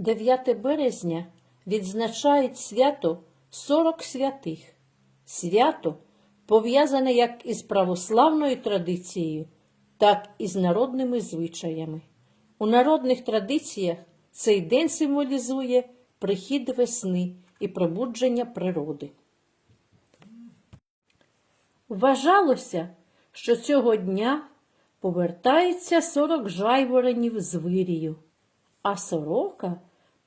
9 березня відзначають свято 40 святих. Свято пов'язане як із православною традицією, так і з народними звичаями. У народних традиціях цей день символізує прихід весни і пробудження природи. Вважалося, що цього дня повертається 40 жайворонів з вирію, а сорока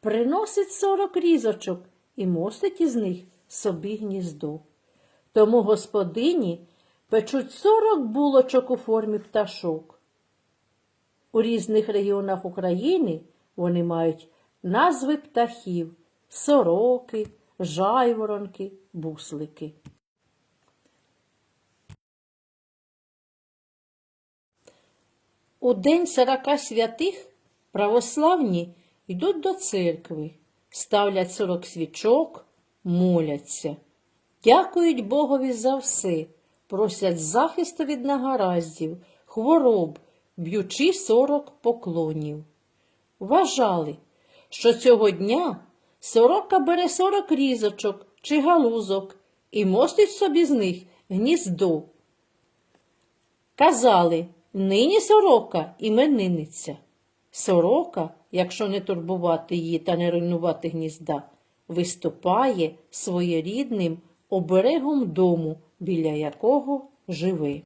приносить 40 різочок і мостить із них собі гніздо. Тому господині печуть 40 булочок у формі пташок. У різних регіонах України вони мають назви птахів сороки, жайворонки, буслики. У день сорока святих православні йдуть до церкви, ставлять сорок свічок, моляться, дякують Богові за все, просять захисту від нагараздів, хвороб, б'ючи сорок поклонів. Вважали, що цього дня сорока бере сорок різочок чи галузок і мостить собі з них гніздо. Казали, нині сорока іменинниця. Сорока, якщо не турбувати її та не руйнувати гнізда, виступає своєрідним оберегом дому, біля якого живе.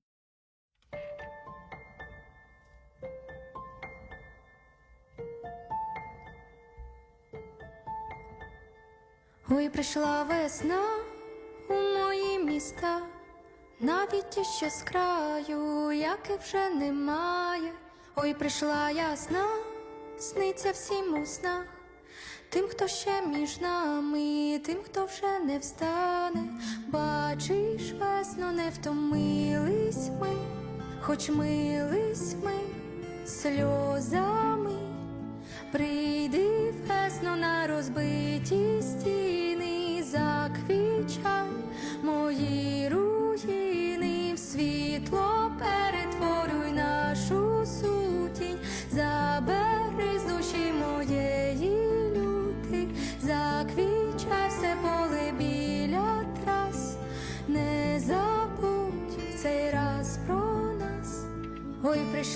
Ой, прийшла весна у мої міста, навіть ті, що з краю, яких вже немає. Ой, прийшла ясна, сниться всім у снах, тим, хто ще між нами, тим, хто вже не встане. Бачиш, весно, не втомились ми, хоч мились ми сльозами. Прийди весно на розбиті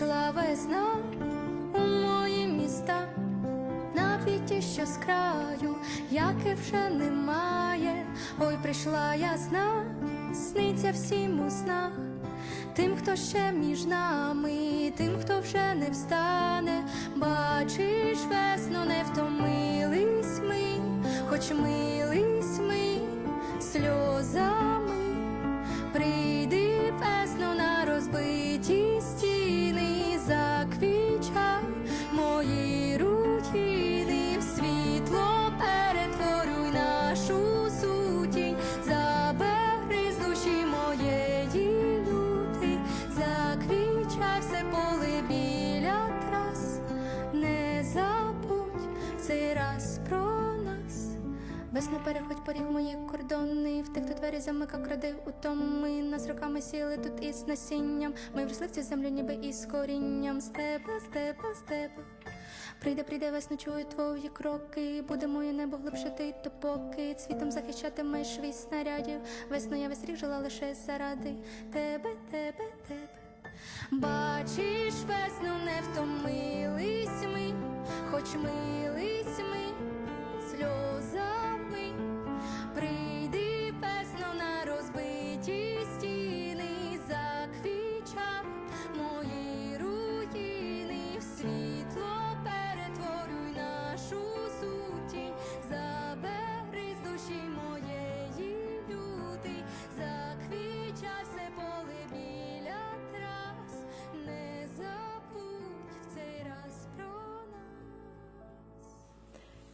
прийшла весна у мої міста, навіть що з краю, яких вже немає. Ой, прийшла ясна, сниться всім у снах. Тим, хто ще між нами, тим, хто вже не встане, бачиш, весно не втомились ми, хоч мились ми сльозами. Весна переходь поріг мої кордони, в тих, хто двері замика, кради утоми. Нас роками сіли тут із насінням. Ми вросли в цю землю, ніби із корінням. Степа, степа, степа. Прийде, прийде весна, чую твої кроки. Буде моє небо глибше ти допоки цвітом захищатимеш від снарядів. Весну я весь рік жила лише заради тебе, тебе, тебе. Бачиш, весну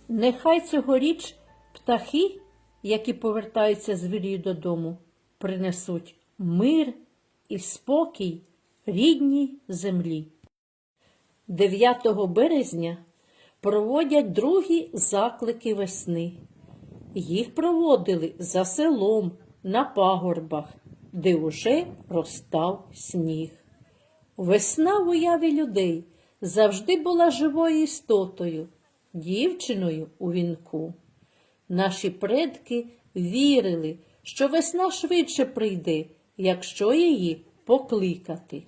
Нехай цьогоріч птахи, які повертаються з вірію додому, принесуть мир і спокій рідній землі. 9 березня проводять другі заклики весни. Їх проводили за селом на пагорбах, де уже розстав сніг. Весна в уяві людей завжди була живою істотою, дівчиною у вінку. Наші предки вірили, що весна швидше прийде, якщо її покликати.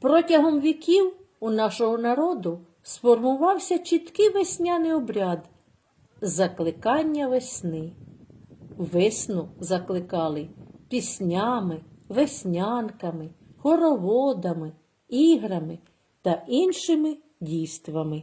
Протягом віків у нашого народу сформувався чіткий весняний обряд закликання весни. Весну закликали піснями, веснянками, хороводами, іграми та іншими дійствами.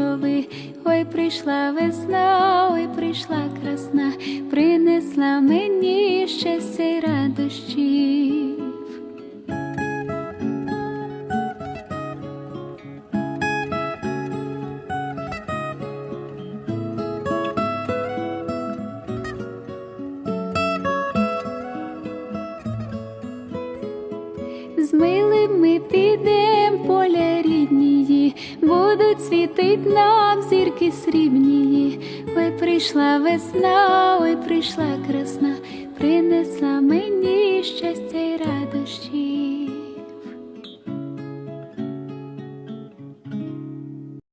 Прийшла весна, ой, прийшла красна, принесла мені щастя й радощів. З милим ми підем поля ріднії, будуть світить нам зірки срібні, ой прийшла весна, ой прийшла красна, принесла мені щастя й радощі.